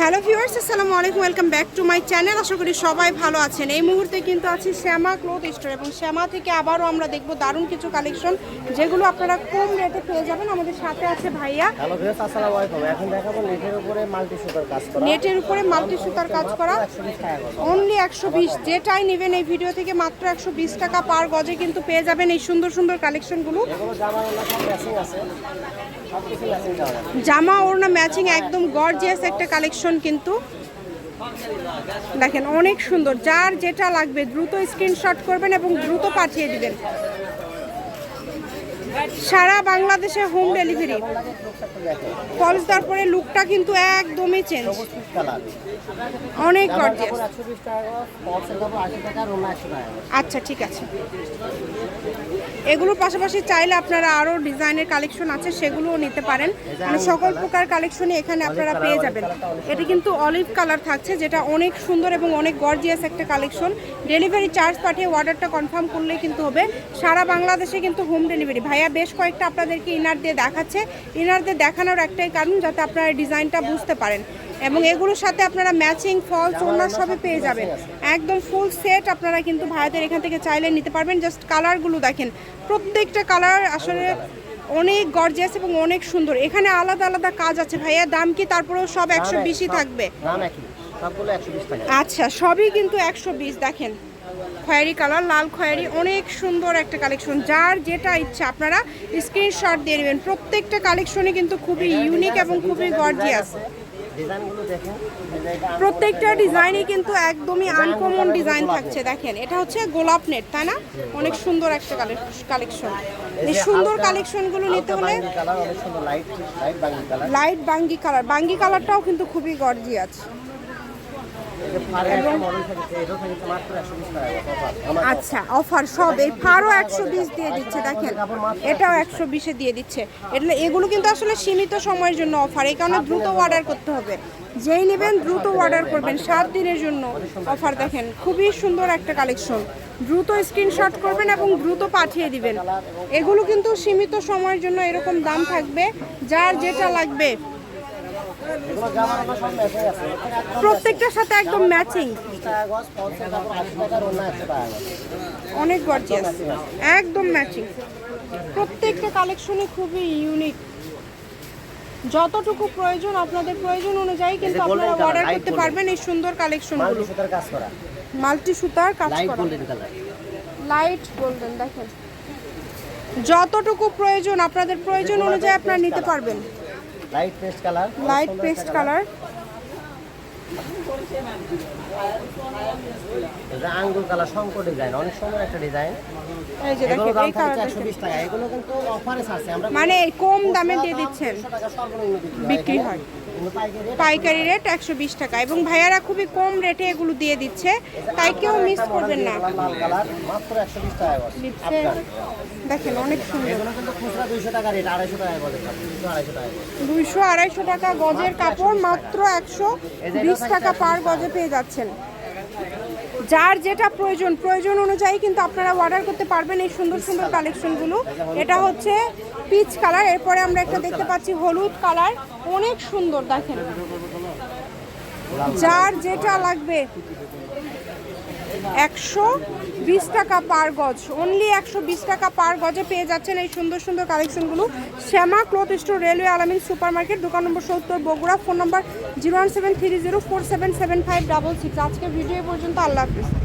Hello viewers আসসালামু আলাইকুম welcome back to my channel. আশা করি সবাই ভালো আছেন। এই মুহূর্তে কিন্তু আছি শ্যামা ক্লোথ স্টোর এবং শ্যামা থেকে আবারও আমরা দেখব দারুণ কিছু কালেকশন যেগুলো আপনারা কম রেটে পেয়ে যাবেন। আমাদের সাথে আছে ভাইয়া। হ্যালো ভিউয়ার্স আসসালামু আলাইকুম। এখন দেখাবো নেটের উপরে মাল্টি সুতার কাজ করা। নেটের উপরে মাল্টি সুতার কাজ করা। 120। অনলি একশো বিশ। যেটাই নেবেন এই ভিডিও থেকে মাত্র একশো বিশ টাকা পার গজে কিন্তু পেয়ে যাবেন এই সুন্দর সুন্দর কালেকশনগুলো। এগুলো জামার ওনা সব ম্যাচিং আছে। জামা ওড়না ম্যাচিং একদম গর্জিয়াস একটা কালেকশন। কিন্তু দেখেন অনেক সুন্দর। যার যেটা লাগবে দ্রুত স্ক্রিনশট করবেন এবং দ্রুত পাঠিয়ে দিবেন। সারা বাংলাদেশে হোম ডেলিভারি ফলস দেওয়ার পরে লুকটা কিন্তু একদমই চেঞ্জ অনেক গর্জিয়াস কাপড় 120 টাকা ফলসের কাপড় 80 টাকা আর ওনা 100 টাকা করে। আচ্ছা ঠিক আছে। এগুলোর পাশাপাশি চাইলে আপনারা আরও ডিজাইনের কালেকশন আছে, সেগুলোও নিতে পারেন। মানে সকল প্রকার কালেকশনই এখানে আপনারা পেয়ে যাবেন। এটা কিন্তু অলিভ কালার থাকছে, যেটা অনেক সুন্দর এবং অনেক গর্জিয়াস একটা কালেকশন ডেলিভারি চার্জ পাঠিয়ে অর্ডারটা কনফার্ম করলেই কিন্তু হবে। সারা বাংলাদেশে কিন্তু হোম ডেলিভারি ভাইয়া বেশ কয়েকটা আপনাদেরকে ইনার দিয়ে দেখাচ্ছে। ইনার দিয়ে দেখানোর একটাই কারণ যাতে আপনারা ডিজাইনটা বুঝতে পারেন। এবং এগুলোর সাথে আপনারা ম্যাচিং ফলস ওনার সবই পেয়ে যাবেন। একদম ফুল সেট আপনারা কিন্তু ভাইয়াদের এখান থেকে চাইলে নিতে পারবেন। জাস্ট কালারগুলো দেখেন। প্রত্যেকটা কালার আসলে অনেক গর্জিয়াস এবং অনেক সুন্দর। এখানে আলাদা আলাদা কাজ আছে ভাইয়া। দাম কি তারপরেও সব একশো বিশই থাকবে? দাম একই। সবগুলো 120 টাকা আচ্ছা সবই কিন্তু একশো বিশ দেখেন। খয়েরি কালার লাল খয়েরি অনেক সুন্দর একটা কালেকশন। যার যেটা ইচ্ছা আপনারা স্ক্রিনশট দিয়ে নেবেন। প্রত্যেকটা কালেকশনই কিন্তু খুবই ইউনিক এবং খুবই গর্জিয়াস প্রত্যেকটা ডিজাইনই কিন্তু একদমই আনকমন ডিজাইন থাকছে দেখেন। এটা হচ্ছে গোলাপ নেট তাই না? অনেক সুন্দর একটা কালেকশন। এই সুন্দর কালেকশনগুলো নিতে হলে লাইট বাঙ্গি কালার বাঙ্গি কালারটাও কিন্তু খুবই গর্জিয়াস আচ্ছা অফার সব এই ফারও একশো বিশ দিয়ে দিচ্ছে দেখেন এটাও একশো বিশে দিয়ে দিচ্ছে। এটা এগুলো কিন্তু আসলে সীমিত সময়ের জন্য অফার এই কারণে দ্রুত অর্ডার করতে হবে। যেই নেবেন দ্রুত অর্ডার করবেন সাত দিনের জন্য অফার দেখেন খুবই সুন্দর একটা কালেকশন দ্রুত স্ক্রিনশট করবেন এবং দ্রুত পাঠিয়ে দিবেন। এগুলো কিন্তু সীমিত সময়ের জন্য এরকম দাম থাকবে যার যেটা লাগবে প্রত্যেকটার সাথে একদম ম্যাচিং 30 টাকা গজ ফলসের কাপড় 80 টাকা আর ওনা 100 টাকা করে। অনেক গর্জিয়াস একদম ম্যাচিং প্রত্যেকটা কালেকশনই খুবই ইউনিক যতটুকু প্রয়োজন আপনাদের প্রয়োজন অনুযায়ী কিন্তু আপনারা অর্ডার করতে পারবেন এই সুন্দর কালেকশনগুলো মাল্টি সুতার কাজ করা। লাইট গোল্ডেন দেখেন। যতটুকু প্রয়োজন আপনাদের প্রয়োজন অনুযায়ী আপনারা নিতে পারবেন। Light paste colour light paste colour এটা আঙ্গুর কালার শঙ্কর ডিজাইন অনেক সুন্দর একটা ডিজাইন এই যে দেখেন এই টাকা এগুলো কিন্তু অফারে ছাড়ছে। আমরা মানে কম দামে দিয়ে দিচ্ছেন। বিক্রি হয়। পাইকারি রেট একশো বিশ টাকা। এবং ভাইয়ারা খুবই কম রেটে এগুলো দিয়ে দিচ্ছে। তাই কেউ মিস করবেন না। দেখেন অনেক সুন্দর। দুইশো আড়াইশো টাকা গজের কাপড় মাত্র একশো বিশ টাকা পার গজে পেয়ে যাচ্ছেন। যার যেটা প্রয়োজন প্রয়োজন অনুযায়ী কিন্তু আপনারা অর্ডার করতে পারবেন এই সুন্দর সুন্দর কালেকশনগুলো এটা হচ্ছে পিচ কালার এরপরে আমরা একটা দেখতে পাচ্ছি হলুদ কালার অনেক সুন্দর, দেখেন। যার যেটা লাগবে একশো বিশ টাকা পার গজ। অনলি একশো বিশ টাকা পার গজে পেয়ে যাচ্ছেন এই সুন্দর সুন্দর কালেকশনগুলো Shyama cloth store, railway Alamin super market দোকান নম্বর সত্তর, Bogura, phone number zero one seven three zero four seven seven five double six. আজকের ভিডিও পর্যন্ত, আল্লাহ হাফিজ।